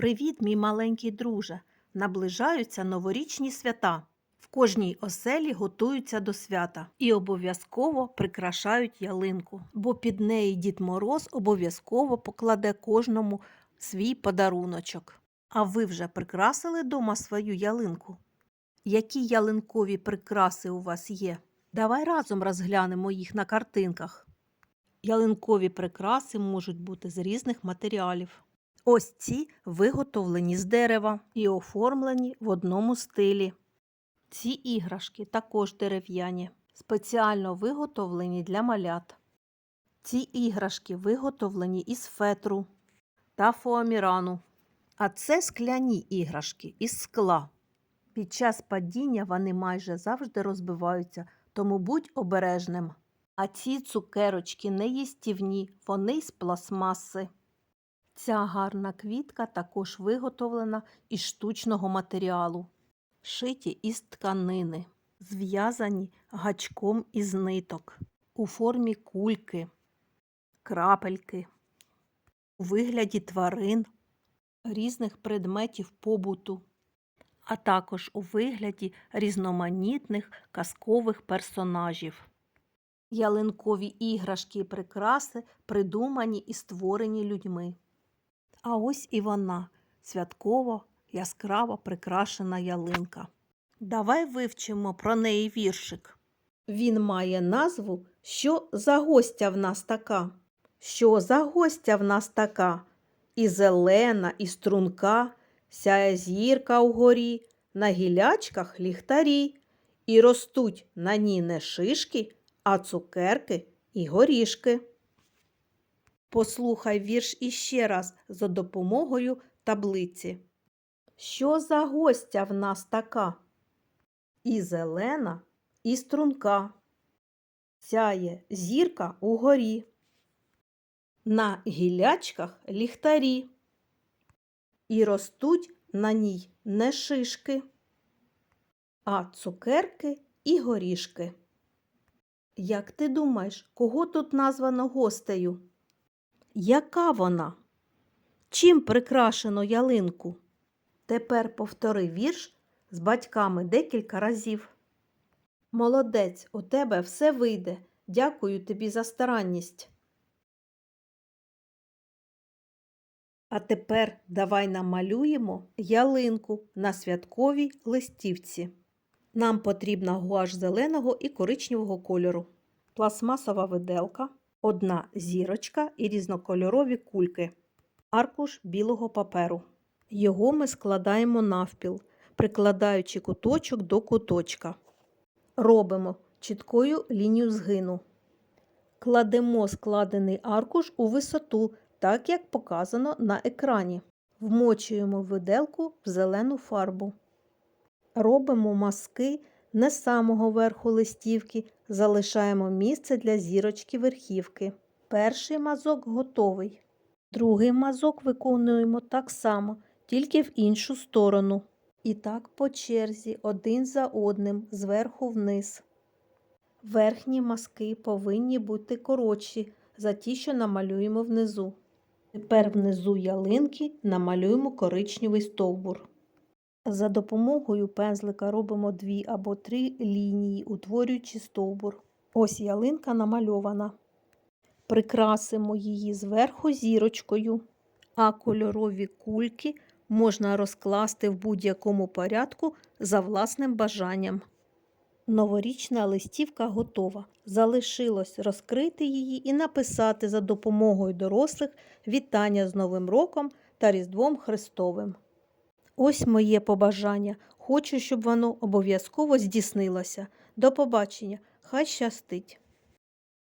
Привіт, мій маленький друже! Наближаються новорічні свята. В кожній оселі готуються до свята і обов'язково прикрашають ялинку, бо під неї Дід Мороз обов'язково покладе кожному свій подаруночок. А ви вже прикрасили дома свою ялинку? Які ялинкові прикраси у вас є? Давай разом розглянемо їх на картинках. Ялинкові прикраси можуть бути з різних матеріалів. Ось ці виготовлені з дерева і оформлені в одному стилі. Ці іграшки також дерев'яні, спеціально виготовлені для малят. Ці іграшки виготовлені із фетру та фоамірану. А це скляні іграшки із скла. Під час падіння вони майже завжди розбиваються, тому будь обережним. А ці цукерочки не їстівні, вони з пластмаси. Ця гарна квітка також виготовлена із штучного матеріалу, шиті із тканини, зв'язані гачком із ниток у формі кульки, крапельки, у вигляді тварин, різних предметів побуту, а також у вигляді різноманітних казкових персонажів. Ялинкові іграшки і прикраси придумані і створені людьми. А ось і вона, святково, яскраво прикрашена ялинка. Давай вивчимо про неї віршик. Він має назву Що за гостя в нас така? Що за гостя в нас така? І зелена, і струнка, сяє зірка угорі, на гілячках ліхтарі, і ростуть на ній не шишки, а цукерки і горішки. Послухай вірш іще раз за допомогою таблиці. Що за гостя в нас така? І зелена, і струнка. Сяє зірка угорі. На гілячках ліхтарі. І ростуть на ній не шишки, а цукерки і горішки. Як ти думаєш, кого тут названо гостею? Яка вона? Чим прикрашено ялинку? Тепер повтори вірш з батьками декілька разів. Молодець, у тебе все вийде. Дякую тобі за старанність. А тепер давай намалюємо ялинку на святковій листівці. Нам потрібна гуаш зеленого і коричневого кольору, пластмасова виделка, одна зірочка і різнокольорові кульки, аркуш білого паперу. Його ми складаємо навпіл, прикладаючи куточок до куточка. Робимо чіткою лінію згину. Кладемо складений аркуш у висоту, так як показано на екрані. Вмочуємо виделку в зелену фарбу. Робимо мазки не самого верху листівки, залишаємо місце для зірочки верхівки. Перший мазок готовий. Другий мазок виконуємо так само, тільки в іншу сторону. І так по черзі, один за одним, зверху вниз. Верхні мазки повинні бути коротші за ті, що намалюємо внизу. Тепер внизу ялинки намалюємо коричневий стовбур. За допомогою пензлика робимо дві або три лінії, утворюючи стовбур. Ось ялинка намальована. Прикрасимо її зверху зірочкою, а кольорові кульки можна розкласти в будь-якому порядку за власним бажанням. Новорічна листівка готова. Залишилось розкрити її і написати за допомогою дорослих вітання з Новим роком та Різдвом Христовим. Ось моє побажання. Хочу, щоб воно обов'язково здійснилося. До побачення. Хай щастить!